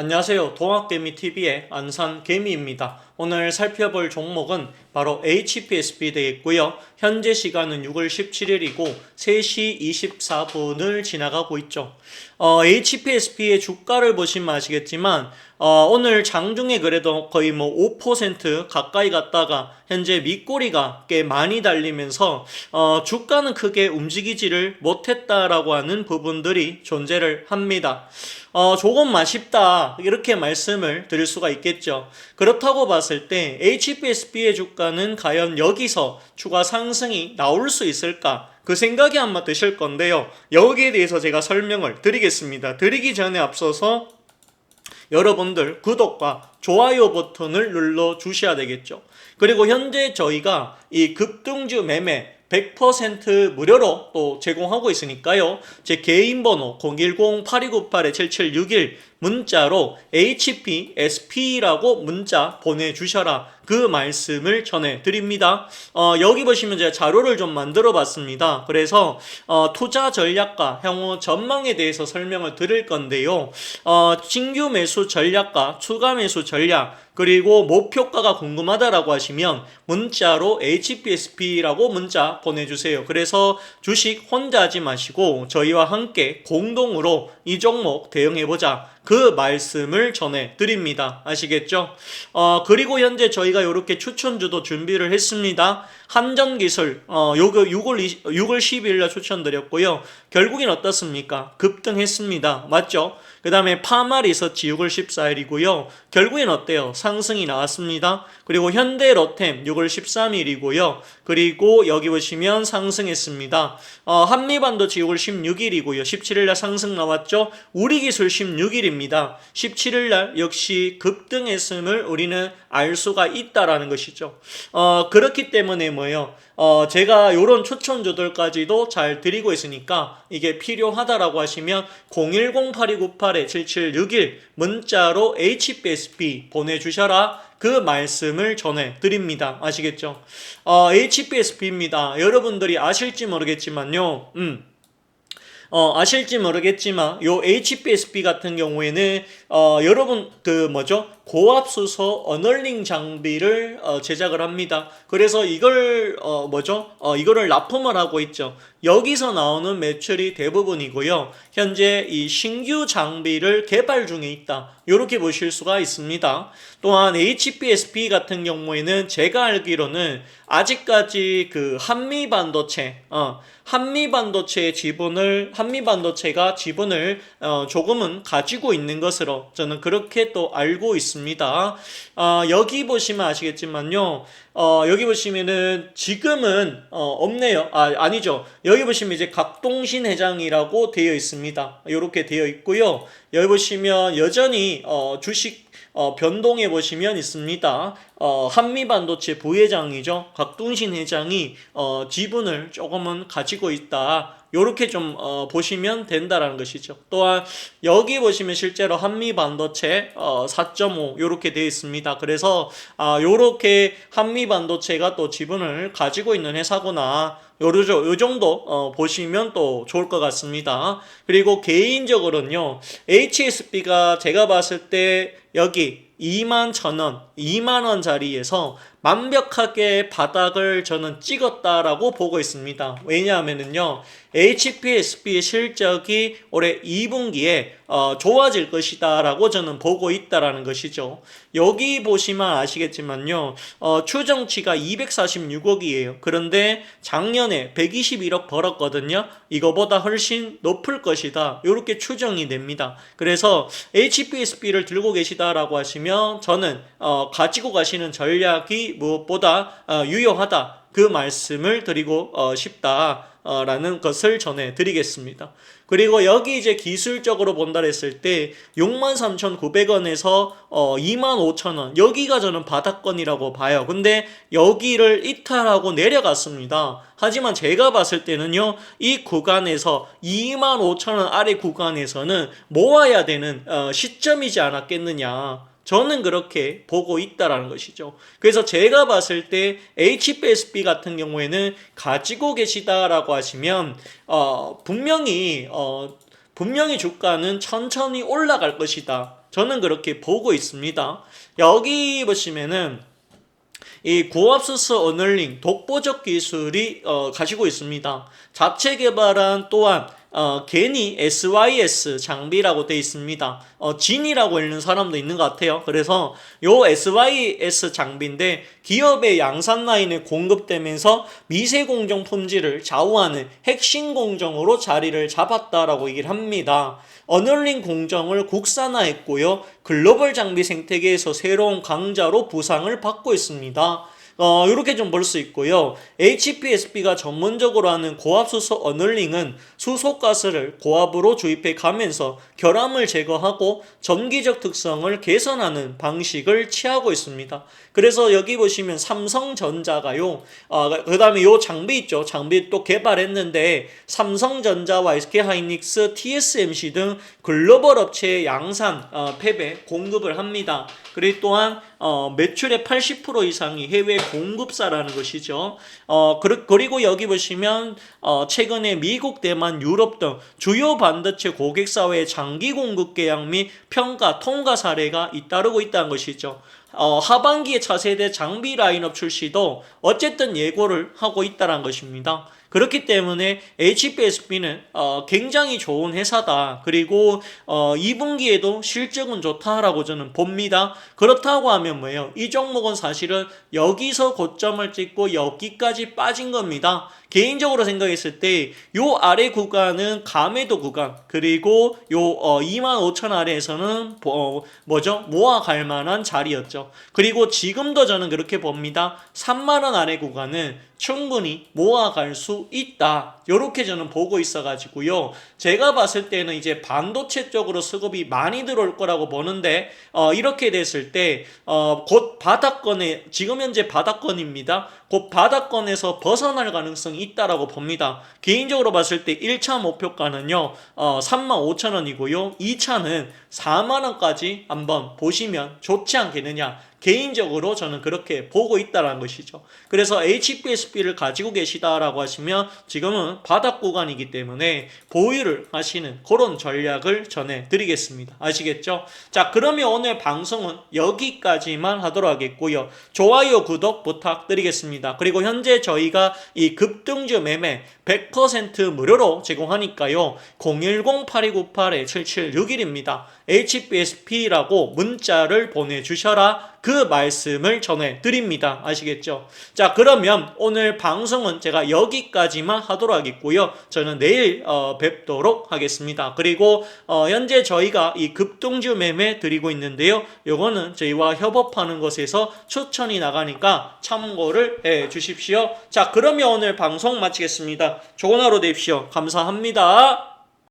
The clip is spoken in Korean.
안녕하세요. 동학개미TV의 안산개미입니다. 오늘 살펴볼 종목은 바로 HPSB 되겠고요. 현재 시간은 6월 17일이고 3시 24분을 지나가고 있죠. 어, HPSB의 주가를 보시면 아시겠지만 어, 오늘 장중에 그래도 거의 뭐 5% 가까이 갔다가 현재 밑꼬리가 꽤 많이 달리면서 어, 주가는 크게 움직이지를 못했다라고 하는 부분들이 존재를 합니다. 어, 조금 아쉽다 이렇게 말씀을 드릴 수가 있겠죠. 그렇다고 봤을 때 HPSB의 주가는 과연 여기서 추가 상승이 나올 수 있을까? 그 생각이 아마 드실 건데요. 여기에 대해서 제가 설명을 드리겠습니다. 드리기 전에 앞서서 여러분들 구독과 좋아요 버튼을 눌러 주셔야 되겠죠. 그리고 현재 저희가 이 급등주 매매 100% 무료로 또 제공하고 있으니까요. 제 개인 번호 010-8298-7761 문자로 HPSP라고 문자 보내주셔라. 그 말씀을 전해드립니다. 어, 여기 보시면 제가 자료를 좀 만들어 봤습니다. 그래서 어, 투자 전략과 향후 전망에 대해서 설명을 드릴 건데요. 어, 신규 매수 전략과 추가 매수 전략 그리고 목표가가 궁금하다라고 하시면 문자로 HPSP라고 문자 보내주세요. 그래서 주식 혼자 하지 마시고 저희와 함께 공동으로 이 종목 대응해보자. 그 말씀을 전해 드립니다. 아시겠죠? 어, 그리고 현재 저희가 이렇게 추천주도 준비를 했습니다. 한전기술, 어, 요거 6월, 20, 6월 12일 날 추천드렸고요. 결국엔 어떻습니까? 급등했습니다. 맞죠? 그 다음에 파마리서치 6월 14일이고요. 결국엔 어때요? 상승이 나왔습니다. 그리고 현대 로템 6월 13일이고요. 그리고 여기 보시면 상승했습니다. 어, 한미반도체 6월 16일이고요. 17일 날 상승 나왔죠? 우리기술 16일입니다. 17일 날 역시 급등했음을 우리는 알 수가 있다라는 것이죠. 어, 그렇기 때문에 뭐예요? 어, 제가 요런 추천주들까지도 잘 드리고 있으니까 이게 필요하다라고 하시면 010-8298-7761 문자로 HBSP 보내주셔라. 그 말씀을 전해 드립니다. 아시겠죠? 어, HBSP입니다. 여러분들이 아실지 모르겠지만요. 음. 어, 아실지 모르겠지만 요 HPSB 같은 경우에는 어, 여러분 그 뭐죠? 고압수소 어널링 장비를 어, 제작을 합니다. 그래서 이걸 어, 뭐죠? 어, 이거를 납품을 하고 있죠. 여기서 나오는 매출이 대부분이고요. 현재 이 신규 장비를 개발 중에 있다. 이렇게 보실 수가 있습니다. 또한 HPSB 같은 경우에는 제가 알기로는 아직까지 그 한미 반도체, 어, 한미 반도체의 지분을 한미 반도체가 지분을 어, 조금은 가지고 있는 것으로 저는 그렇게 또 알고 있습니다. 어, 여기 보시면 아시겠지만요. 어, 여기 보시면은 지금은 어, 없네요. 아, 아니죠. 여기 보시면 이제 각동신 회장이라고 되어 있습니다. 이렇게 되어 있고요. 여기 보시면 여전히 어, 주식 어, 변동해 보시면 있습니다. 어, 한미반도체 부회장이죠. 각동신 회장이 어, 지분을 조금은 가지고 있다. 요렇게 좀 어, 보시면 된다라는 것이죠. 또한 여기 보시면 실제로 한미 반도체 어, 4.5 요렇게 되어 있습니다. 그래서 아 요렇게 한미 반도체가 또 지분을 가지고 있는 회사구나. 요르죠. 요 정도 어, 보시면 또 좋을 것 같습니다. 그리고 개인적으로는요. HSB가 제가 봤을 때 여기 2만 천원, 2만 원 자리에서 완벽하게 바닥을 저는 찍었다라고 보고 있습니다. 왜냐하면은요, HPSB의 실적이 올해 2분기에 어, 좋아질 것이다라고 저는 보고 있다라는 것이죠. 여기 보시면 아시겠지만요, 어, 추정치가 246억이에요. 그런데 작년에 121억 벌었거든요. 이거보다 훨씬 높을 것이다. 이렇게 추정이 됩니다. 그래서 HPSB를 들고 계시다라고 하시면 저는 어, 가지고 가시는 전략이 무엇보다 어, 유효하다. 그 말씀을 드리고 어, 싶다라는 것을 전해 드리겠습니다. 그리고 여기 이제 기술적으로 본다 했을 때 63,900원에서 어 25,000원 여기가 저는 바닥권이라고 봐요. 근데 여기를 이탈하고 내려갔습니다. 하지만 제가 봤을 때는요. 이 구간에서 25,000원 아래 구간에서는 모아야 되는 어 시점이지 않았겠느냐. 저는 그렇게 보고 있다라는 것이죠. 그래서 제가 봤을 때 HPSB 같은 경우에는 가지고 계시다라고 하시면 어, 분명히 어, 분명히 주가는 천천히 올라갈 것이다. 저는 그렇게 보고 있습니다. 여기 보시면은 이 고압수스 어널링 독보적 기술이 어, 가지고 있습니다. 자체 개발한 또한 어, 괜히 SYS 장비라고 돼 있습니다. 어, 진이라고 읽는 사람도 있는 것 같아요. 그래서 요 SYS 장비인데 기업의 양산 라인에 공급되면서 미세 공정 품질을 좌우하는 핵심 공정으로 자리를 잡았다라고 얘기를 합니다. 어널링 공정을 국산화했고요. 글로벌 장비 생태계에서 새로운 강자로 부상을 받고 있습니다. 어, 이렇게 좀 볼 수 있고요. HPSB가 전문적으로 하는 고압 수소 어널링은 수소 가스를 고압으로 주입해 가면서 결함을 제거하고 전기적 특성을 개선하는 방식을 취하고 있습니다. 그래서 여기 보시면 삼성전자가요. 어, 그 다음에 요 장비 있죠. 장비 또 개발했는데 삼성전자와 SK하이닉스, TSMC 등 글로벌 업체의 양산 어, 폐배 공급을 합니다. 그리고 또한 어, 매출의 80% 이상이 해외 공급사라는 것이죠. 어, 그리- 그리고 여기 보시면 어, 최근에 미국, 대만, 유럽 등 주요 반도체 고객사와의 장기 공급 계약 및 평가, 통과 사례가 잇따르고 있다는 것이죠. 어, 하반기에 차세대 장비 라인업 출시도 어쨌든 예고를 하고 있다는 것입니다. 그렇기 때문에 HPSB는 어, 굉장히 좋은 회사다. 그리고 어, 2분기에도 실적은 좋다라고 저는 봅니다. 그렇다고 하면 뭐예요? 이 종목은 사실은 여기서 고점을 찍고 여기까지 빠진 겁니다. 개인적으로 생각했을 때 요 아래 구간은 감해도 구간 그리고 요 어, 2만 5천 아래에서는 어, 뭐죠 모아갈 만한 자리였죠. 그리고 지금도 저는 그렇게 봅니다. 3만 원 아래 구간은 충분히 모아갈 수 있다. 요렇게 저는 보고 있어가지고요. 제가 봤을 때는 이제 반도체 쪽으로 수급이 많이 들어올 거라고 보는데 어, 이렇게 됐을 때 어, 곧 바닥권에 지금 현재 바닥권입니다. 곧 바닥권에서 벗어날 가능성이 있다라고 봅니다. 개인적으로 봤을 때 1차 목표가는요, 어, 3만 5천 원이고요. 2차는 4만 원까지 한번 보시면 좋지 않겠느냐. 개인적으로 저는 그렇게 보고 있다라는 것이죠. 그래서 HPSB를 가지고 계시다라고 하시면 지금은 바닥 구간이기 때문에 보유를 하시는 그런 전략을 전해드리겠습니다. 아시겠죠? 자, 그러면 오늘 방송은 여기까지만 하도록 하겠고요. 좋아요, 구독 부탁드리겠습니다. 그리고 현재 저희가 이 급등주 매매 100% 무료로 제공하니까요. 010-8298-7761입니다. HBSP라고 문자를 보내주셔라. 그 말씀을 전해 드립니다. 아시겠죠? 자, 그러면 오늘 방송은 제가 여기까지만 하도록 하겠고요. 저는 내일 어, 뵙도록 하겠습니다. 그리고 어, 현재 저희가 이 급등주 매매 드리고 있는데요. 요거는 저희와 협업하는 것에서 추천이 나가니까 참고를 해 주십시오. 자, 그러면 오늘 방송 마치겠습니다. 좋은 하루 되십시오. 감사합니다.